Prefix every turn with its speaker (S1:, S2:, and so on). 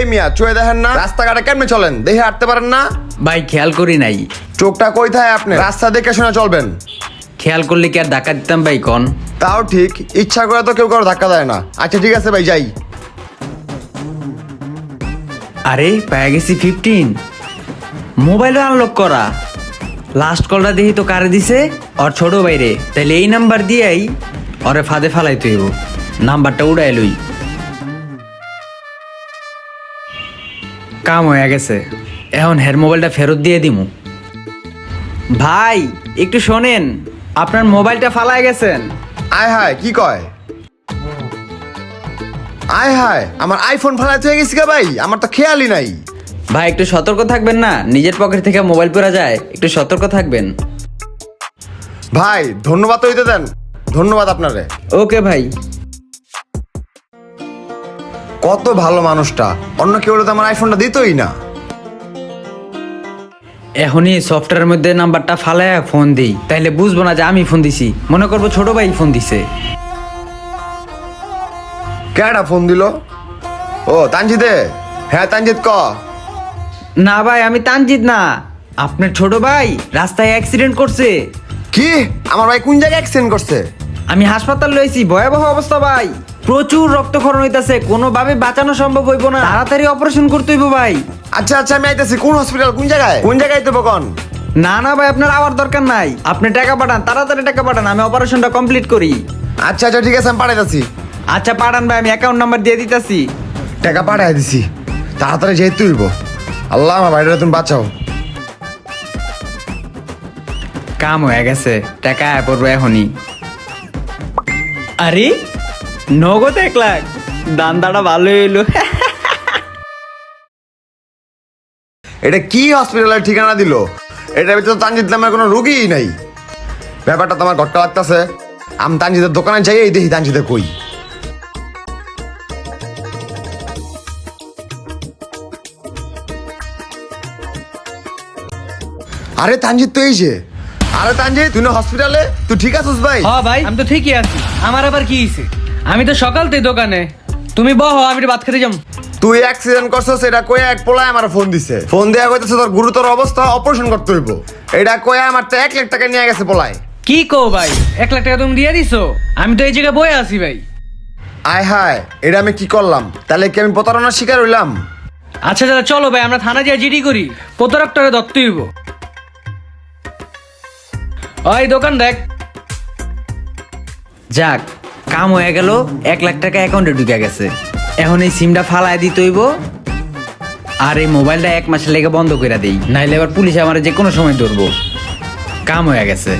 S1: এই মিয়া চুয়ে দেখেন না? রাস্তাঘাটে কেমনে চলেন? দেখে হাঁটতে পারেন না?
S2: ভাই খেয়াল করি নাই।
S1: চোখটা কই থাকে আপনি? রাস্তা দেখে শুনে চলবেন।
S2: খেয়াল করলে কি আর ধাক্কা দিতাম ভাই কন?
S1: তাও ঠিক ইচ্ছা করে তো কেউ কারও ধাক্কা দেয় না। আচ্ছা ঠিক আছে ভাই যাই।
S2: আরে পেয়ে গেছি ফিফটিন মোবাইলও আনলক করা। লাস্ট কলটা দেখি তো কারে দিছে? ওর ছোট বাইরে তাহলে এই নাম্বার দিয়েই ওরে ফাঁদে ফালাই তুইব নাম্বারটা উড়াই লই। কাম হয়ে গেছে। এখন হের মোবাইলটা ফেরত দিয়ে দিমু। ভাই একটু শোনেন আপনার মোবাইলটা ফালাই গেছেন।
S1: আয় হায় কি কয়? আয় হায় আমার আইফোন ফালাইতে হয়ে গেছে গা ভাই আমার তো খেয়ালই নাই।
S2: ভাই একটু সতর্ক থাকবেন না নিজের পকেট থেকে মোবাইল পড়া যায় একটু সতর্ক থাকবেন।
S1: ভাই ধন্যবাদ তো দিতে দেন ধন্যবাদ আপনারে।
S2: ওকে ভাই।
S1: কত ভালো মানুষটা। অন্য কেউ তো আমার আইফোনটা দিতই না।
S2: এখনই সফটওয়্যারের মধ্যে নাম্বারটা ফালায় ফোন দিই। তাইলে বুঝব না যে আমি ফোন দিছি। মনে করব ছোট ভাই ফোন দিছে।
S1: কেডা ফোন দিল? ও তানজিদে? হ্যাঁ তানজিদ ক?
S2: না ভাই আমি তানজিৎ না। আপনার ছোট ভাই রাস্তায় অ্যাক্সিডেন্ট করছে।
S1: কি? আমার ভাই কোন জায়গায় অ্যাক্সিডেন্ট করছে?
S2: আমি হাসপাতাল লইছি। ভয়াবহ অবস্থা ভাই। প্রচুর রক্তক্ষরণ হইতাছে কোনোভাবে বাঁচানো সম্ভব হইব না। তাড়াতাড়ি অপারেশন করতে হইব ভাই।
S1: আচ্ছা আচ্ছা আমি আইতেছি কোন হসপিটাল কোন জায়গায়? কোন জায়গায় তো কন?
S2: না না ভাই আপনার আবার দরকার নাই। আপনি টাকা পাঠান তাড়াতাড়ি টাকা পাঠান আমি অপারেশনটা কমপ্লিট করি।
S1: আচ্ছা আচ্ছা ঠিক আছে আমি পাঠাইতেছি।
S2: আচ্ছা পাঠান ভাই আমি অ্যাকাউন্ট নাম্বার দিয়ে দিতেছি।
S1: টাকা পাঠাই দিছি। তাড়াতাড়ি যেহেতু তুইব আল্লাহ আমার ভাইটা তুমি বাঁচাও।
S2: কাম হয়ে গেছে টাকা পড়ব এখনই। আরে নগদ এক লাখ দান্দাটা ভালো হইল।
S1: এটা কি হসপিটালের ঠিকানা দিল? এটার ভিতরে তানজিদ নামের কোনো রুগীই নাই। ব্যাপারটা তোমার ঘটকা লাগতেছে। আমি তানজিদের দোকানে যাই এই দেখি তানজিদে কই। আরে তানজিদ তো এই যে। আরে তানজিদ তুই না হসপিটালে তুই ঠিক আছিস ভাই?
S3: হ্যাঁ ভাই আমি তো ঠিকই আছি। আমার আবার কি হয়েছে আমি তো সকাল সকালতে দোকানে। তুমি বহ আমি একটু ভাত খেতে যাম।
S1: তুই অ্যাক্সিডেন্ট করছস এটা কয়ে এক পোলায় আমার ফোন দিছে। ফোন দেয়া কইতেছে তোর গুরুতর অবস্থা অপারেশন করতে হইব। এটা কয়ে আমার তো এক লাখ টাকা নিয়ে গেছে পোলায়।
S3: কি কো ভাই? এক লাখ টাকা তুমি দিয়ে দিছো? আমি তো এই জায়গায় বয়ে আছি ভাই।
S1: আয় হায় এটা আমি কি করলাম? তাহলে কি আমি প্রতারণার শিকার হইলাম?
S3: আচ্ছা দাদা চলো ভাই আমরা থানা যাই জিডি করি। প্রতারকটারে দত্ত হইব। ওই দোকান দেখ।
S2: যাক কাম হয়ে গেল, এক লাখ টাকা অ্যাকাউন্টে ঢুকে গেছে। এখন এই সিমটা ফালাই দিতে হইব আর এই মোবাইলটা এক মাসের লেগে বন্ধ করে দিই। নাইলে এবার পুলিশ আমার যে কোনো সময় ধরবো। কাম হয়ে গেছে।